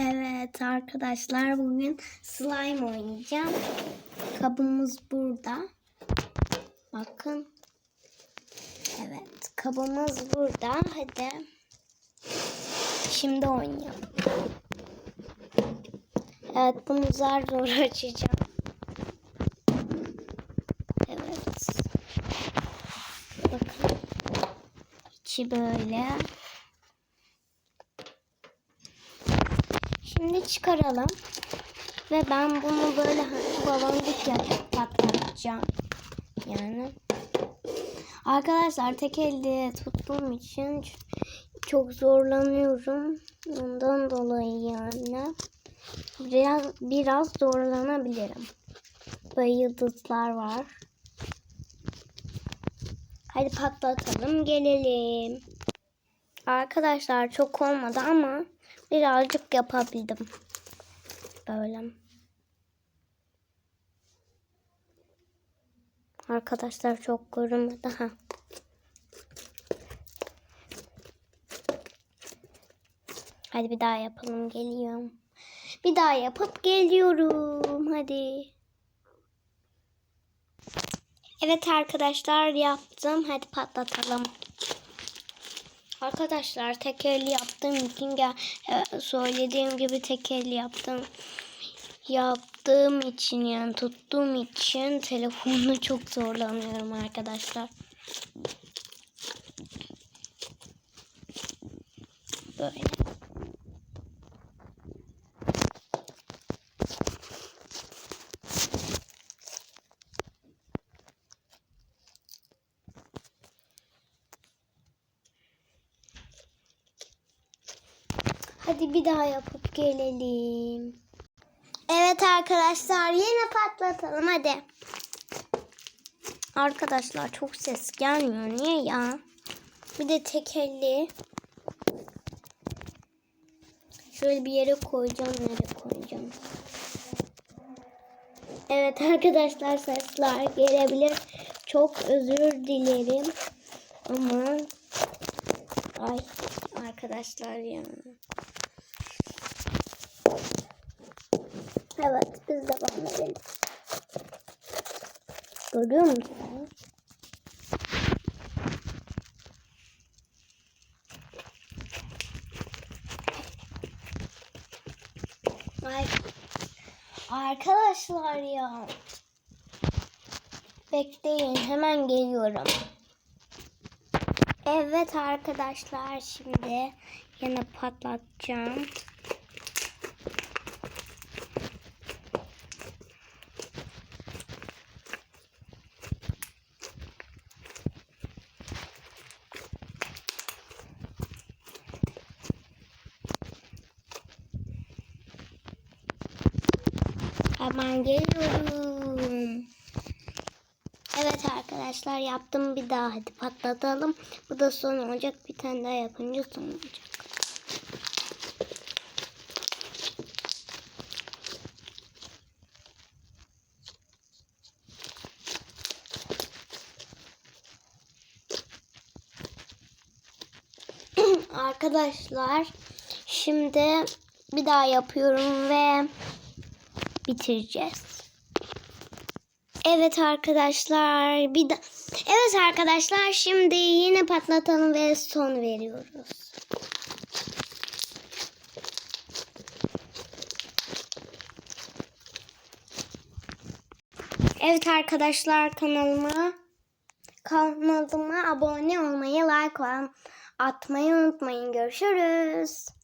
Evet arkadaşlar bugün slime oynayacağım. Kabımız burada. Bakın. Evet kabımız burada. Hadi. Şimdi oynayalım. Evet bunu zar zor açacağım. Evet. Bakın. İçi böyle. Şimdi çıkaralım. Ve ben bunu böyle baloncuk yapıp patlatacağım. Yani. Arkadaşlar tek elde tuttuğum için çok zorlanıyorum. Ondan dolayı yani. Biraz, biraz zorlanabilirim. Böyle yıldızlar var. Hadi patlatalım gelelim. Arkadaşlar çok olmadı ama birazcık yapabildim. Böyle. Arkadaşlar çok görünmedi ha. Hadi bir daha yapalım geliyorum. Bir daha yapıp geliyorum. Hadi. Evet arkadaşlar yaptım. Hadi patlatalım. Arkadaşlar tekerli yaptığım için gel, e, söylediğim gibi tekerli yaptım. Yaptığım için yani tuttuğum için telefonla çok zorlanıyorum arkadaşlar. Böyle. Hadi bir daha yapıp gelelim. Evet arkadaşlar yine patlatalım hadi. Arkadaşlar çok ses gelmiyor. Niye ya? Bir de tekelli. Şöyle bir yere koyacağım. Nereye koyacağım? Evet arkadaşlar sesler gelebilir. Çok özür dilerim. Ama ay arkadaşlar ya. Evet biz devam edelim. Görüyor musunuz? Ay. Arkadaşlar ya. Bekleyin hemen geliyorum. Evet arkadaşlar şimdi yine patlatacağım. Hemen geliyorum. Evet arkadaşlar yaptım bir daha hadi patlatalım. Bu da son olacak. Bir tane daha yapınca son olacak. Arkadaşlar şimdi bir daha yapıyorum ve bitireceğiz. Evet arkadaşlar bir da Evet arkadaşlar şimdi yine patlatalım ve son veriyoruz. Evet arkadaşlar kanalıma kanalıma abone olmayı, like atmayı unutmayın. Görüşürüz.